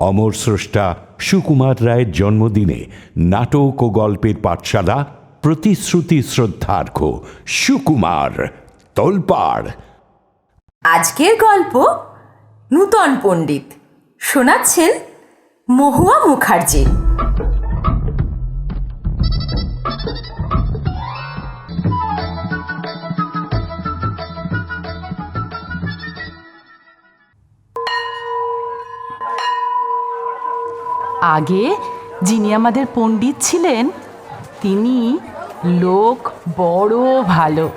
অমর স্রষ্টা সুকুমার রায়ের জন্মদিনে নাটক ও গল্পের পাঠশালা, প্রতিশ্রুতি শ্রদ্ধার্ঘ, সুকুমার তলপাড়। আজকের গল্প নূতন পণ্ডিত। শোনাচ্ছেন মহুয়া মুখার্জি। আগে যিনি আমাদের পণ্ডিত ছিলেন, তিনি লোক বড় ভালো।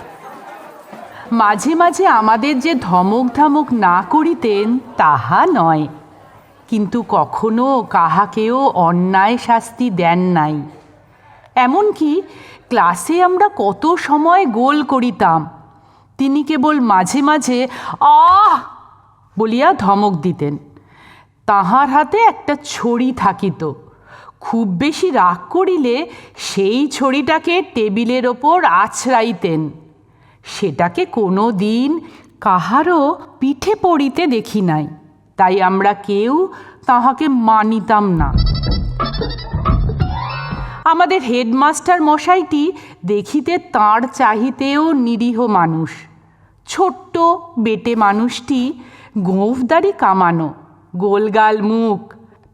মাঝে মাঝে আমাদের যে ধমক ধমক না করিতেন, তাহা নয়। কিন্তু কখনো কাহাকেও অন্যায় শাস্তি দেন নাই। এমনকি ক্লাসে আমরা কত সময় গোল করিতাম, তিনি কেবল মাঝে মাঝে আহ! বলিয়া ধমক দিতেন। তাহার হাতে একটা ছড়ি থাকিত। খুব বেশি রাগ করিলে সেই ছড়িটাকে টেবিলের ওপর আছড়াইতেন। সেটাকে কোনো দিন কাহারও পিঠে পড়িতে দেখি নাই, তাই আমরা কেউ তাহাকে মানিতাম না। আমাদের হেডমাস্টার মশাইটি দেখিতে তাঁর চাহিতেও নিরীহ মানুষ। ছোট্ট বেটে মানুষটি গোঁফদারি কামানো। গোলগাল মুখ,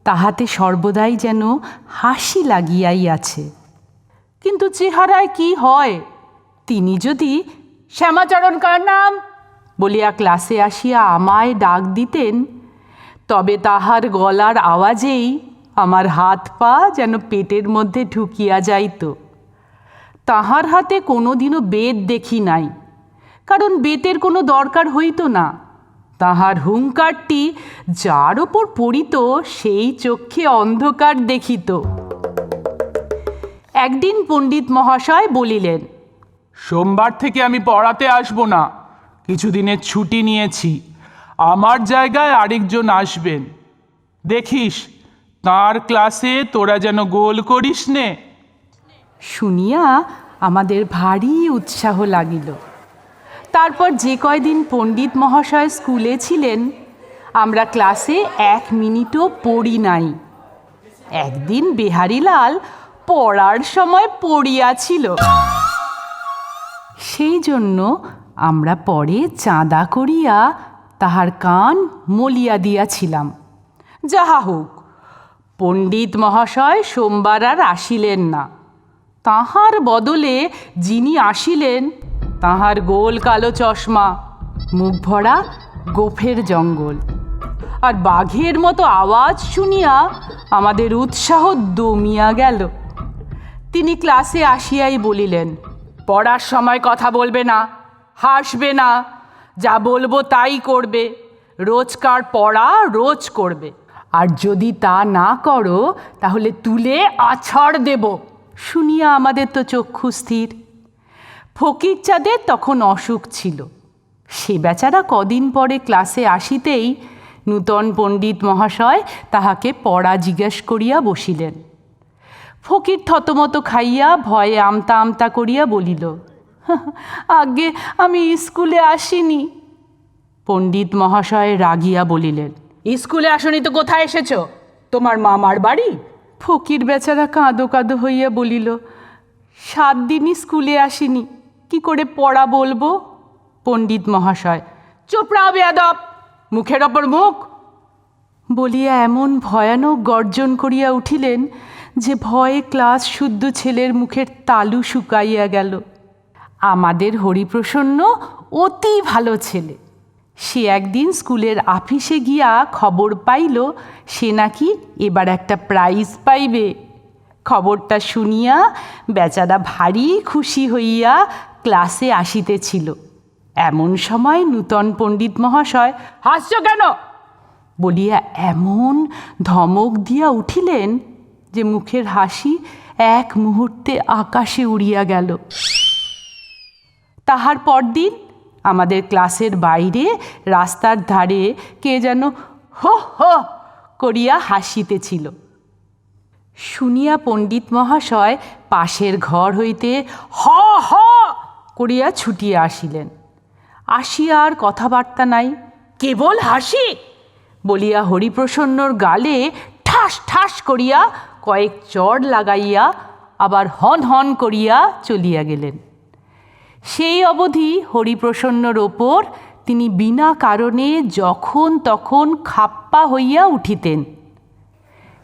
তাহাতে সর্বদাই যেন হাসি লাগিয়াই আছে। কিন্তু চেহারায় কি হয়? তিনি যদি, শ্যামাচরণ কার নাম? বলিয়া ক্লাসে আসিয়া আমায় ডাক দিতেন, তবে তাহার গলার আওয়াজেই আমার হাত পা যেন পেটের মধ্যে ঢুকিয়া যাইত। তাহার হাতে কোনোদিনও বেদ দেখি নাই, কারণ বেতের কোনো দরকার হইত না। তাহার হুঙ্কারটি যার ওপর পড়িত সেই চক্ষে অন্ধকার দেখিত। একদিন পণ্ডিত মহাশয় বলিলেন সোমবার থেকে আমি পড়াতে আসব না কিছুদিনের ছুটি নিয়েছি আমার জায়গায় আরেকজন আসবেন। দেখিস তার ক্লাসে তোরা যেন গোল করিস নে। শুনিয়া আমাদের ভারী উৎসাহ লাগিল। তারপর যে কয়দিন পণ্ডিত মহাশয় স্কুলে ছিলেন, আমরা ক্লাসে এক মিনিটও পড়ি নাই। একদিন বেহারিলাল পড়ার সময় পড়িয়াছিল। সেই জন্য আমরা পরে চাঁদা করিয়া তাহার কান মলিয়া দিয়াছিলাম। যাহা হোক, পণ্ডিত মহাশয় সোমবার আর আসিলেন না। তাহার বদলে যিনি আসিলেন তাহার গোল কালো চশমা, মুখ ভরা গোফের জঙ্গল। আর বাঘের মতো আওয়াজ শুনিয়া আমাদের উৎসাহ দমিয়া গেল। তিনি ক্লাসে আসিয়াই বলিলেন, পড়ার সময় কথা বলবে না, হাসবে না, যা বলব তাই করবে, রোজকার পড়া রোজ করবে। আর যদি তা না করো, তাহলে তুলে আছাড় দেব। শুনিয়া আমাদের তো চক্ষু স্থির। ফকির চাঁদের তখন অসুখ ছিল। সে বেচারা কদিন পরে ক্লাসে আসিতেই নূতন পণ্ডিত মহাশয় তাহাকে পড়া জিজ্ঞেস করিয়া বসিলেন। ফকির থতমত খাইয়া ভয়ে আমতা আমতা করিয়া বলিল আগে আমি স্কুলে আসিনি। পণ্ডিত মহাশয় রাগিয়া বলিলেন, স্কুলে আসনি তো কোথায় এসেছ? তোমার মামার বাড়ি? ফকির বেচারা কাঁদো কাঁদো হইয়া বলিল, সাত দিনই স্কুলে আসিনি। কি করে পড়া বলব? পণ্ডিত মহাশয়, চোপড়া বেয়াদব, মুখের ওপর মুখ। বলিয়া এমন ভয়ানক গর্জন করিয়া উঠিলেন যে ভয়ে ক্লাস শুদ্ধ ছেলের মুখের তালু শুকাইয়া গেল। আমাদের হরিপ্রসন্ন অতি ভালো ছেলে। সে একদিন স্কুলের আফিসে গিয়া খবর পাইল, সে নাকি এবার একটা প্রাইজ পাইবে। খবরটা শুনিয়া বেচারা ভারী খুশি হইয়া ক্লাসে আসিতেছিল। এমন সময় নূতন পণ্ডিত মহাশয়, হাসছ কেন? বলিয়া এমন ধমক দিয়া উঠিলেন যে মুখের হাসি এক মুহূর্তে আকাশে উড়িয়া গেল। তাহার পরদিন আমাদের ক্লাসের বাইরে রাস্তার ধারে কে যেন হো হো করিয়া হাসিতেছিল। শুনিয়া পণ্ডিত মহাশয় পাশের ঘর হইতে হ হ করিয়া ছুটিয়া আসিলেন। আসিয়া আর কথাবার্তা নাই। কেবল হাসি? বলিয়া হরিপ্রসন্নর গালে ঠাস ঠাস করিয়া কয়েক চড় লাগাইয়া আবার হন হন করিয়া চলিয়া গেলেন। সেই অবধি হরিপ্রসন্নর ওপর তিনি বিনা কারণে যখন তখন খাপ্পা হইয়া উঠিতেন।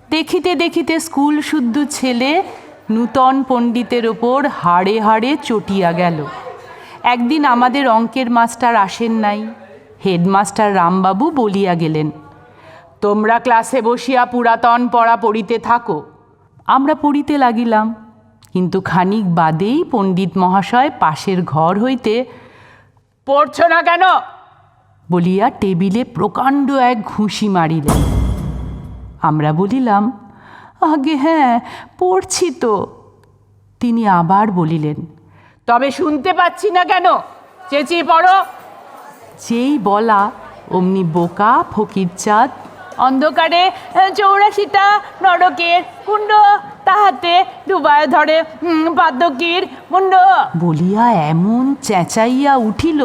দেখিতে দেখিতে স্কুল শুদ্ধ ছেলে নূতন পণ্ডিতের ওপর হাড়ে হাড়ে চটিয়া গেল। একদিন আমাদের অঙ্কের মাস্টার আসেন নাই। হেডমাস্টার রামবাবু বলিয়া গেলেন, তোমরা ক্লাসে বসিয়া পুরাতন পড়া পড়িতে থাকো। আমরা পড়িতে লাগিলাম, কিন্তু খানিক বাদেই পণ্ডিত মহাশয় পাশের ঘর হইতে, পড়ছ না কেন? বলিয়া টেবিলে প্রকাণ্ড এক ঘুষি মারিলেন। আমরা বলিলাম, আগে হ্যাঁ পড়ছি তো। তিনি আবার বলিলেন তবে শুনতে পাচ্ছি না কেন? চেঁচিয়ে পড়ো। যেই বলা অমনি বোকা ফকির চাঁদ। অন্ধকারে চৌরাশিটা নরকের কুণ্ড। তাহাতে ডুবায় ধরে হুম, পাদ্মকীর মুন্ড বলিয়া এমন চেঁচাইয়া উঠিল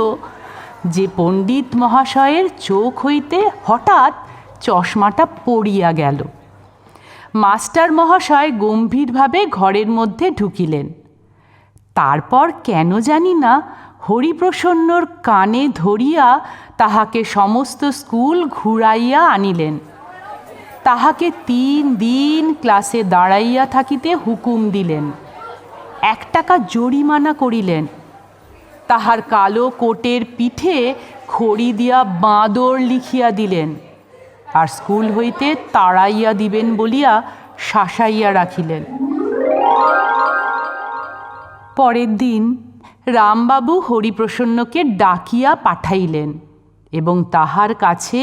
যে পণ্ডিত মহাশয়ের চোখ হইতে হঠাৎ চশমাটা পড়িয়া গেল। মাস্টার মহাশয় গম্ভীরভাবে ঘরের মধ্যে ঢুকিলেন। তারপর কেন জানি না হরিপ্রসন্নর কানে ধরিয়া তাহাকে সমস্ত স্কুল ঘুরাইয়া আনিলেন। তাহাকে তিন দিন ক্লাসে দাঁড়াইয়া থাকিতে হুকুম দিলেন। এক টাকা জরিমানা করিলেন। তাহার কালো কোটের পিঠে খড়ি দিয়া বাঁদর লিখিয়া দিলেন। আর স্কুল হইতে তাড়াইয়া দিবেন বলিয়া শাসাইয়া রাখিলেন। পরের দিন রামবাবু হরিপ্রসন্নকে ডাকিয়া পাঠাইলেন এবং তাহার কাছে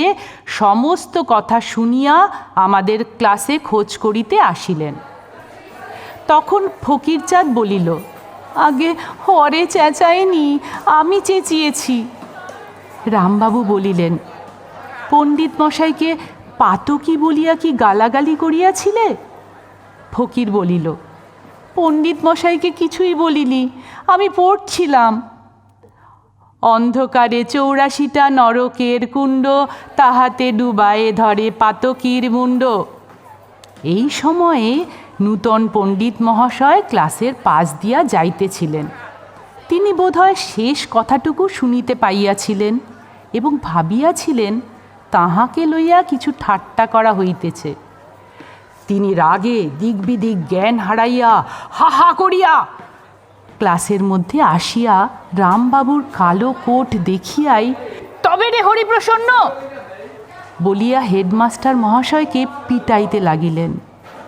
সমস্ত কথা শুনিয়া আমাদের ক্লাসে খোঁজ করিতে আসিলেন। তখন ফকিরচাঁদ বলিল, আগে হরে চেঁচায়নি আমি চেঁচিয়েছি। রামবাবু বলিলেন, পণ্ডিত মশাইকে পাতকি বলিয়া কি গালাগালি করিয়াছিলে? ফকির বলিল পণ্ডিত মশাইকে কিছুই বলিনি, আমি পড়ছিলাম। অন্ধকারে চৌরাশিটা নরকের কুণ্ড তাহাতে ডুবায়ে ধরে পাতকির মুণ্ড। এই সময়ে নূতন পণ্ডিত মহাশয় ক্লাসের পাশ দিয়া যাইতেছিলেন। তিনি বোধহয় শেষ কথাটুকু শুনিতে পাইয়াছিলেন এবং ভাবিয়াছিলেন, তাহাকে লইয়া কিছু ঠাট্টা করা হইতেছে। তিনি রাগে দিগ্বিদিক জ্ঞান হারাইয়া হা হা করিয়া ক্লাসের মধ্যে আসিয়া রামবাবুর কালো কোট দেখিয়াই, তবে রে হরিপ্রসন্ন! বলিয়া হেডমাস্টার মহাশয়কে পিটাইতে লাগিলেন।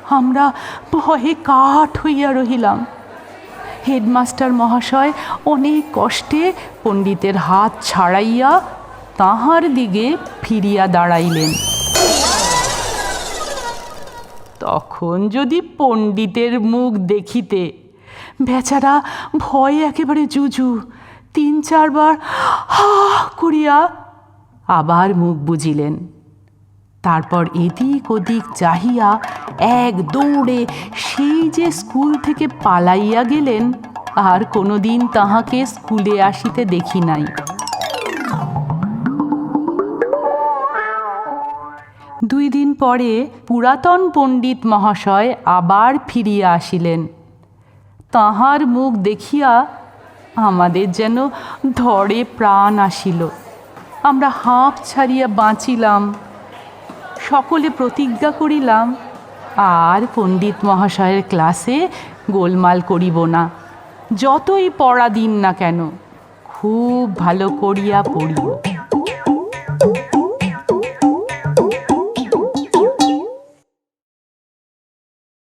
আমরা ভয়ে কাঠ হইয়া রহিলাম। হেডমাস্টার মহাশয় অনেক কষ্টে পণ্ডিতের হাত ছাড়াইয়া তাহার দিকে ফিরিয়া দাঁড়াইলেন। তখন যদি পণ্ডিতের মুখ দেখিতে, বেচারা ভয়ে একেবারে জুজু, তিন চারবার হা করিয়া আবার মুখ বুঝিলেন। তারপর এদিক ওদিক চাহিয়া এক দৌড়ে সেই যে স্কুল থেকে পালাইয়া গেলেন, আর কোনোদিন তাহাকে স্কুলে আসিতে দেখি নাই। দুই দিন পরে পুরাতন পণ্ডিত মহাশয় আবার ফিরিয়া আসিলেন। তাহার মুখ দেখিয়া আমাদের যেন ধরে প্রাণ আসিল। আমরা হাঁপ ছাড়িয়া বাঁচিলাম। সকলে প্রতিজ্ঞা করিলাম, আর পণ্ডিত মহাশয়ের ক্লাসে গোলমাল করিব না। যতই পড়া দিন না কেন, খুব ভালো করিয়া পড়িব